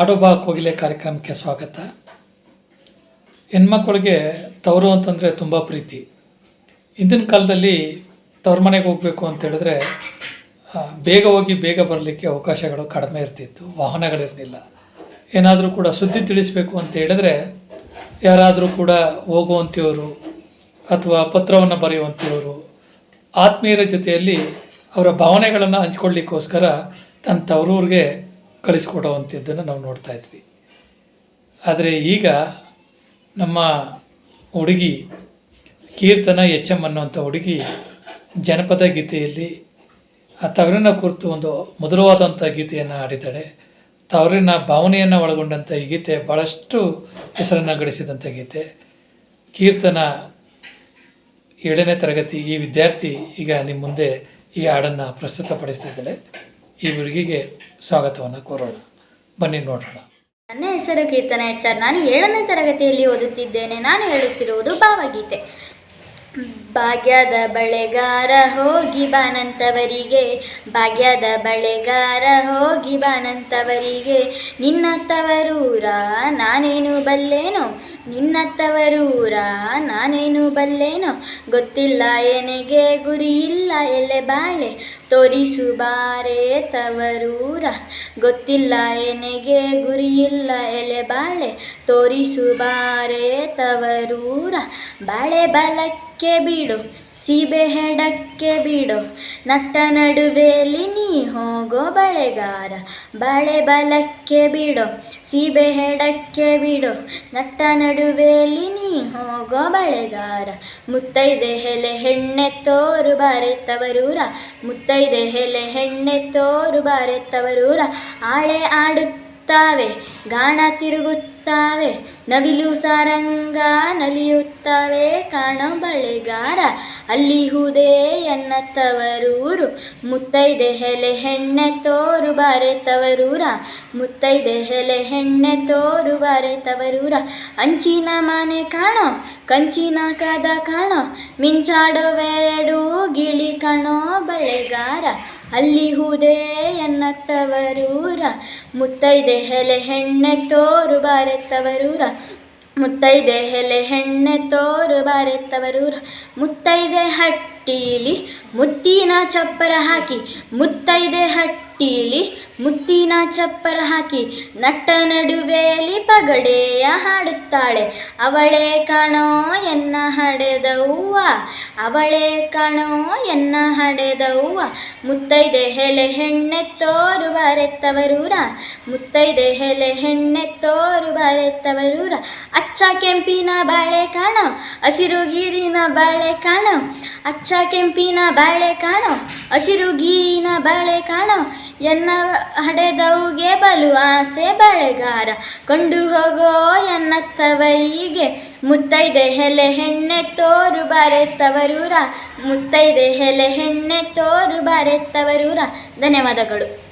ಆಡೋಬಾ ಕೋಗಿಲೆ ಕಾರ್ಯಕ್ರಮಕ್ಕೆ ಸ್ವಾಗತ. ಹೆಣ್ಮಕ್ಳಿಗೆ ತವರು ಅಂತಂದರೆ ತುಂಬ ಪ್ರೀತಿ. ಹಿಂದಿನ ಕಾಲದಲ್ಲಿ ತವ್ರ ಮನೆಗೆ ಹೋಗಬೇಕು ಅಂತ ಹೇಳಿದ್ರೆ ಬೇಗ ಹೋಗಿ ಬೇಗ ಬರಲಿಕ್ಕೆ ಅವಕಾಶಗಳು ಕಡಿಮೆ ಇರ್ತಿತ್ತು, ವಾಹನಗಳಿರಲಿಲ್ಲ. ಏನಾದರೂ ಕೂಡ ಸುದ್ದಿ ತಿಳಿಸಬೇಕು ಅಂತ ಹೇಳಿದ್ರೆ, ಯಾರಾದರೂ ಕೂಡ ಹೋಗುವಂಥವರು ಅಥವಾ ಪತ್ರವನ್ನು ಬರೆಯುವಂಥವರು ಆತ್ಮೀಯರ ಜೊತೆಯಲ್ಲಿ ಅವರ ಭಾವನೆಗಳನ್ನು ಹಂಚ್ಕೊಳ್ಳಿಕ್ಕೋಸ್ಕರ ತನ್ನ ತವರೂರಿಗೆ ಕಳಿಸ್ಕೊಡುವಂಥದ್ದನ್ನು ನಾವು ನೋಡ್ತಾ ಇದ್ವಿ. ಆದರೆ ಈಗ ನಮ್ಮ ಹುಡುಗಿ ಕೀರ್ತನ ಎಚ್ ಎಂ ಅನ್ನುವಂಥ ಹುಡುಗಿ ಜನಪದ ಗೀತೆಯಲ್ಲಿ ಆ ತವರಿನ ಕುರಿತು ಒಂದು ಮಧುರವಾದಂಥ ಗೀತೆಯನ್ನು ಹಾಡಿದ್ದಾಳೆ. ತವರಿನ ಭಾವನೆಯನ್ನು ಒಳಗೊಂಡಂಥ ಈ ಗೀತೆ ಭಾಳಷ್ಟು ಹೆಸರನ್ನು ಗಳಿಸಿದಂಥ ಗೀತೆ. ಕೀರ್ತನ ಏಳನೇ ತರಗತಿ ಈ ವಿದ್ಯಾರ್ಥಿ ಈಗ ನಿಮ್ಮ ಮುಂದೆ ಈ ಹಾಡನ್ನು ಪ್ರಸ್ತುತಪಡಿಸ್ತಾ ಇದ್ದಾಳೆ. ಈ ಹುಡುಗಿಗೆ ಸ್ವಾಗತವನ್ನು ಕೋರೋಣ. ಬನ್ನಿ ನೋಡೋಣ. ನನ್ನ ಹೆಸರು ಕೀರ್ತನ ಎಚ್ ನಾನು ಏಳನೇ ತರಗತಿಯಲ್ಲಿ ಓದುತ್ತಿದ್ದೇನೆ. ನಾನು ಹೇಳುತ್ತಿರುವುದು ಭಾವಗೀತೆ. ಭಾಗ್ಯದ ಬಳೆಗಾರ ಹೋಗಿ ಬಾನಂತವರಿಗೆ, ಭಾಗ್ಯದ ಬಳೆಗಾರ ಹೋಗಿ ಬಾನಂತವರಿಗೆ ನಿನ್ನ ತವರೂರ ನಾನೇನು ಬಲ್ಲೇನೋ? ನಿನ್ನ ತವರೂರ ನಾನೇನು ಬಲ್ಲೇನೋ? ಗೊತ್ತಿಲ್ಲ ಎನೆಗೆ ಗುರಿ ಇಲ್ಲ ಎಲೆ ಬಾಳೆ, ತೋರಿಸು ಬಾರೆ ತವರೂರ. ಗೊತ್ತಿಲ್ಲ ಎನೆಗೆ ಗುರಿ ಇಲ್ಲ ಎಲೆ ಬಾಳೆ, ತೋರಿಸು ಬಾರೆ ತವರೂರ. ಬಾಳೆ ಬಲಕ್ಕೆ ಬಿಡು, ಸೀಬೆ ಹೆಡಕ್ಕೆ ಬಿಡು. ನಟ್ಟ ನಡುವೆಯಲ್ಲಿ ನೀ ಹೋಗೋ ಬಳೆಗಾರ, ಬಳೆ ಬಲಕ್ಕೆ ಬಿಡು, ಸೀಬೆ ಹೆಡಕ್ಕೆ ಬಿಡು. ನಟ್ಟ ನಡುವೆಯಲ್ಲಿ ನೀ ಹೋಗೋ ಬಳೆಗಾರ, ಮುತ್ತೈದೆ ಹೆಲೆ ಹೆಣ್ಣೆ ತೋರು ಬಾರೆತ್ತವರೂರ, ಮುತ್ತೈದೆ ಹೆಲೆ ಹೆಣ್ಣೆ ತೋರು ಬಾರೆತ್ತವರೂರ. ಆಳೆ ಆಡುತ್ತಾವೆ ಗಾಣ ತಿರುಗುತ್ತಾವೆ, ನವಿಲು ಸಾರಂಗ ನಲಿಯುತ್ತವೆ, ಕಾಣ ಬಳೆಗಾರ ಅಲ್ಲಿ ಹುದೇ ಎನ್ನ ತವರೂರು ಮುತ್ತೈದೆ ಹೆಲೆ ಹೆಣ್ಣೆ ತೋರು ಬಾರೆ ತವರೂರ ಮುತ್ತೈದೆ ಹೆಲೆ ಹೆಣ್ಣೆ ತೋರು ಬಾರೆ ತವರೂರ ಅಂಚಿನ ಮನೆ ಕಾಣೋ, ಕಂಚಿನ ಕದ ಕಾಣೋ ಮಿಂಚಾಡುವೆರಡು ಗಿಳಿ ಕಾಣೋ ಬಳೆಗಾರ ಅಲ್ಲಿ ಹೂದೇ ಎನ್ನತ್ತವರೂರ ತವರೂರ ಮುತ್ತೈದೆ ಹೆಲೆ ಹೆಣ್ಣೆ ತೋರು ಬಾರೆತ್ತವರೂರ ತವರೂರ ಮುತ್ತೈದೆ ಹೆಲೆ ಹೆಣ್ಣೆ ತೋರು ಬಾರೆತ್ತವರೂರ ಮುತ್ತೈದೆ ಹಟ್ಟೀಲಿ ಮುತ್ತಿನ ಚಪ್ಪರ ಹಾಕಿ ಮುತ್ತೈದೆ ಹಟ್ಟೀಲಿ ಮುತ್ತಿನ ಚಪ್ಪರ ಹಾಕಿ ನಟ್ಟ ನಡುವೆಯಲ್ಲಿ ಪಗಡೆಯ ಹಾಡುತ್ತಾಳೆ. ಅವಳೇ ಕಾಣೋ ಎನ್ನ ಹಡೆದವ್ವ? ಅವಳೇ ಕಾಣೋ ಎನ್ನ ಹಡೆದವ್ವ? ಮುತ್ತೈದೆ ಹೆಲೆ ಹೆಣ್ಣೆ ತೋರು ಬಾರೆತ್ತವರೂರ? ಮುತ್ತೈದೆ ಹೆಲೆ ಹೆಣ್ಣೆ ತೋರು ಬಾರೆತ್ತವರೂರ? ಅಚ್ಚ ಕೆಂಪಿನ ಬಾಳೆ ಕಾಣೋ, ಹಸಿರು ಗೀರಿನ ಬಾಳೆ ಕಾಣೋ, ಅಚ್ಚ ಕೆಂಪಿನ ಬಾಳೆ ಕಾಣೋ, ಹಸಿರು ಗೀರಿನ ಬಾಳೆ ಕಾಣೋ ಎನ್ನ ಹಡೆದವುಗೆ ಬಲು ಆಸೆ ಬಳೆಗಾರ. ಕೊಂಡು ಹೋಗೋ ಎನ್ನತ್ತವರಿಗೆ ಮುತ್ತೈದೆ ಹೆಲೆ ಹೆಣ್ಣೆ ತೋರು ಬಾರೆತ್ತವರೂರ. ಮುತ್ತೈದೆ ಹೆಲೆ ಹೆಣ್ಣೆ ತೋರು ಬಾರೆತ್ತವರೂರ. ಧನ್ಯವಾದಗಳು.